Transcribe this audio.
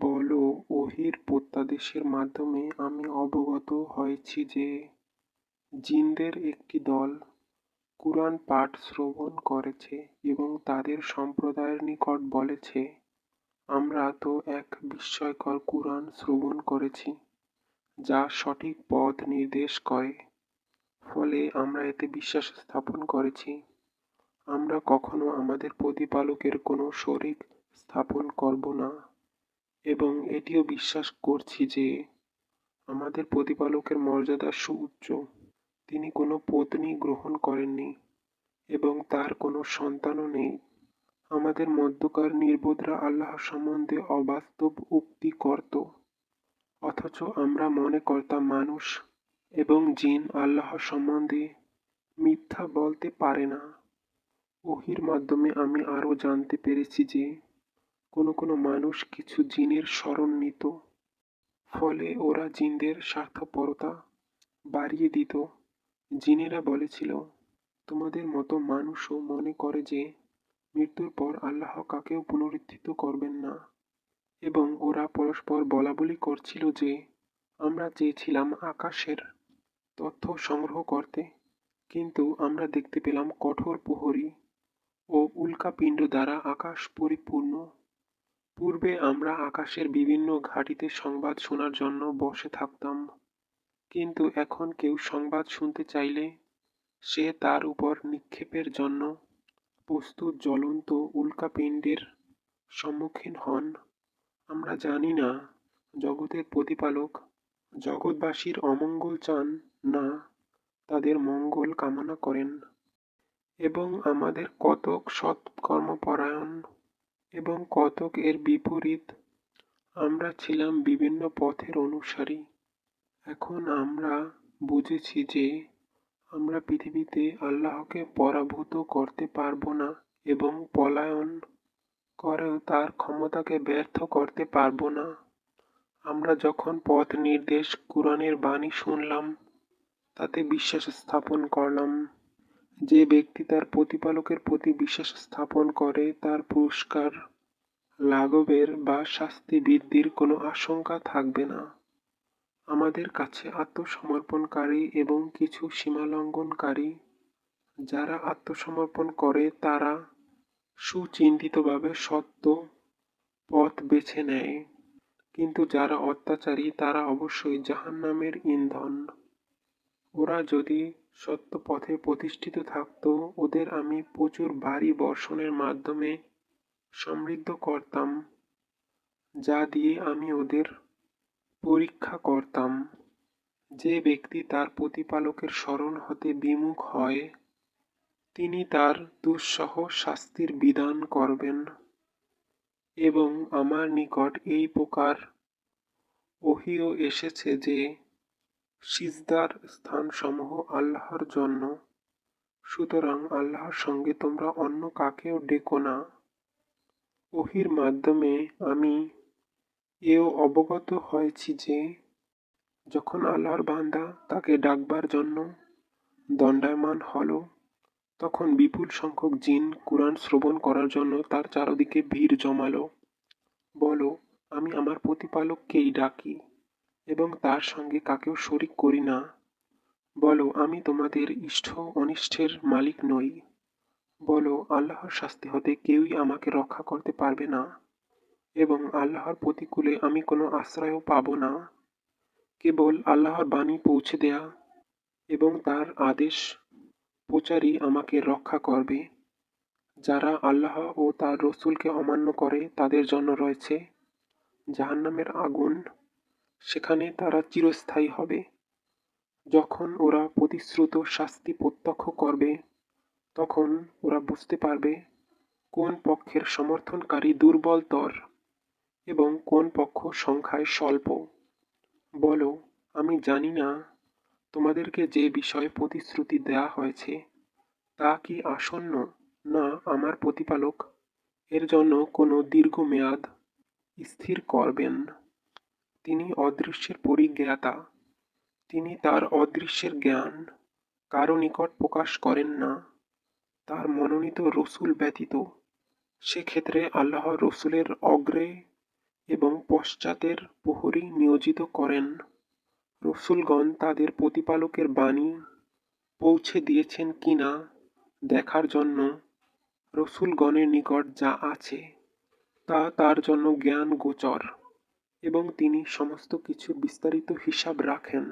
বলো, ওহির প্রত্যাদেশের মাধ্যমে আমি অবগত হয়েছি যে জিনদের একটি দল কুরআন পাঠ শ্রবণ করেছে এবং তাদের সম্প্রদায়ের নিকট বলেছে, আমরা তো এক বিস্ময়কর কুরআন শ্রবণ করেছি, যা সঠিক পথ নির্দেশ করে। ফলে আমরা এতে বিশ্বাস স্থাপন করেছি। আমরা কখনো আমাদের প্রতিপালকের কোনো শরিক স্থাপন করব না। এবং এটিও বিশ্বাস করছি যে আমাদের প্রতিপালকের মর্যাদা সুউচ্চ। তিনি কোনো পত্নী গ্রহণ করেননি এবং তার কোনো সন্তানও নেই। আমাদের মধ্যকার নির্বোধরা আল্লাহ সম্বন্ধে অবাস্তব উক্তি করত অথচ আমরা মনে করতাম মানুষ এবং জিন আল্লাহ সম্বন্ধে মিথ্যা বলতে পারে না। ওহির মাধ্যমে আমি আরও জানতে পেরেছি যে কোনো কোনো মানুষ কিছু জিনের স্মরণ নিত, ফলে ওরা জিনদের স্বার্থপরতা বাড়িয়ে দিত। জিনেরা বলেছিল, তোমাদের মতো মানুষও মনে করে যে মৃত্যুর পর আল্লাহ কাকেও পুনরুত্থিত করবেন না। এবং ওরা পরস্পর বলাবলি করছিল যে, আমরা চেয়েছিলাম আকাশের তথ্য সংগ্রহ করতে, কিন্তু আমরা দেখতে পেলাম কঠোর প্রহরী ও উল্কাপিণ্ড দ্বারা আকাশ পরিপূর্ণ পূর্বে আমরা আকাশের বিভিন্ন ঘাঁটিতে সংবাদ শোনার জন্য বসে থাকতাম। কিন্তু এখন কেউ সংবাদ শুনতে চাইলে সে তার উপর নিক্ষেপের জন্য প্রস্তুত জ্বলন্ত উল্কাপিণ্ডের সম্মুখীন হন। আমরা জানি না, জগতের প্রতিপালক, জগৎবাসীর অমঙ্গল চান না, তাদের মঙ্গল কামনা করেন এবং আমাদের কতক সৎকর্মপরায়ণ এবং কতক এর বিপরীত, আমরা ছিলাম বিভিন্ন পথের অনুসারী। এখন আমরা বুঝেছি যে আমরা পৃথিবীতে আল্লাহকে পরাভূত করতে পারব না এবং পলায়ন করেও তার ক্ষমতাকে ব্যর্থ করতে পারব না। আমরা যখন পথ নির্দেশ কোরআনের বাণী শুনলাম, তাতে বিশ্বাস স্থাপন করলাম। যে ব্যক্তি তার প্রতিপালকের প্রতি বিশ্বাস স্থাপন করে, তার পুরস্কার লাঘবের বা শাস্তি বৃদ্ধির কোনো আশঙ্কা থাকবে না। আমাদের কাছে আত্মসমর্পণকারী এবং কিছু সীমালঙ্ঘনকারী যারা আত্মসমর্পণ করে, তারা সুচিন্তিতভাবে সত্য পথ বেছে নেয়। কিন্তু যারা অত্যাচারী, তারা অবশ্যই জাহান্নামের ইন্ধন। ওরা যদি সত্য পথে প্রতিষ্ঠিত থাকত, ওদের আমি প্রচুর ভারী বর্ষণের মাধ্যমে সমৃদ্ধ করতাম, যা দিয়ে আমি ওদের পরীক্ষা করতাম। যে ব্যক্তি তার প্রতিপালকের স্মরণ হতে বিমুখ হয়, তিনি তার দুঃসহ শাস্তির বিধান করবেন এবং আমার নিকট এই প্রকার ওহিও এসেছে যে সিজদার স্থানসমূহ আল্লাহর জন্য। সুতরাং আল্লাহর সঙ্গে তোমরা অন্য কাকেও ডেকো না। ওহির মাধ্যমে আমি এও অবগত হয়েছি যে, যখন আল্লাহর বান্দা তাকে ডাকবার জন্য দণ্ডায়মান হলো, তখন বিপুল সংখ্যক জিন কোরআন শ্রবণ করার জন্য তার চারদিকে ভিড় জমালো। বলো, আমি আমার প্রতিপালককেই ডাকি। এবং তার সঙ্গে কাকেও শরিক করি না। বলো, আমি তোমাদের ইষ্ট অনিষ্টের মালিক নই। বলো, আল্লাহর শাস্তি হতে কেউই আমাকে রক্ষা করতে পারবে না। এবং আল্লাহর প্রতিকূলে আমি কোনো আশ্রয়ও পাব না। কেবল আল্লাহর বাণী পৌঁছে দেয়া এবং তার আদেশ প্রচারই আমাকে রক্ষা করবে। যারা আল্লাহ ও তার রসুলকে অমান্য করে তাদের জন্য রয়েছে জাহান্নামের আগুন। সেখানে তারা চিরস্থায়ী হবে। যখন ওরা প্রতিশ্রুত শাস্তি প্রত্যক্ষ করবে, তখন ওরা বুঝতে পারবে কোন পক্ষের সমর্থনকারী দুর্বলতর এবং কোন পক্ষ সংখ্যায় স্বল্প। বলো, আমি জানি না তোমাদেরকে যে বিষয়ে প্রতিশ্রুতি দেয়া হয়েছে, তা কি আসন্ন না আমার প্রতিপালক? এর জন্য কোনো দীর্ঘমেয়াদ স্থির করবেন। তিনি অদৃশ্যের পরিজ্ঞাতা। তিনি তার অদৃশ্যের জ্ঞান কারও নিকট প্রকাশ করেন না। তার মনোনীত রসুল ব্যতীত সেক্ষেত্রে আল্লাহ রসুলের অগ্রে এবং পশ্চাতের প্রহরী নিয়োজিত করেন। রসুলগণ তাদের প্রতিপালকের বাণী পৌঁছে দিয়েছেন কিনা দেখার জন্য রসুলগণের নিকট যা আছে তা তার জন্য জ্ঞান গোচর। এবং তিনি সমস্ত কিছু বিস্তারিত হিসাব রাখেন।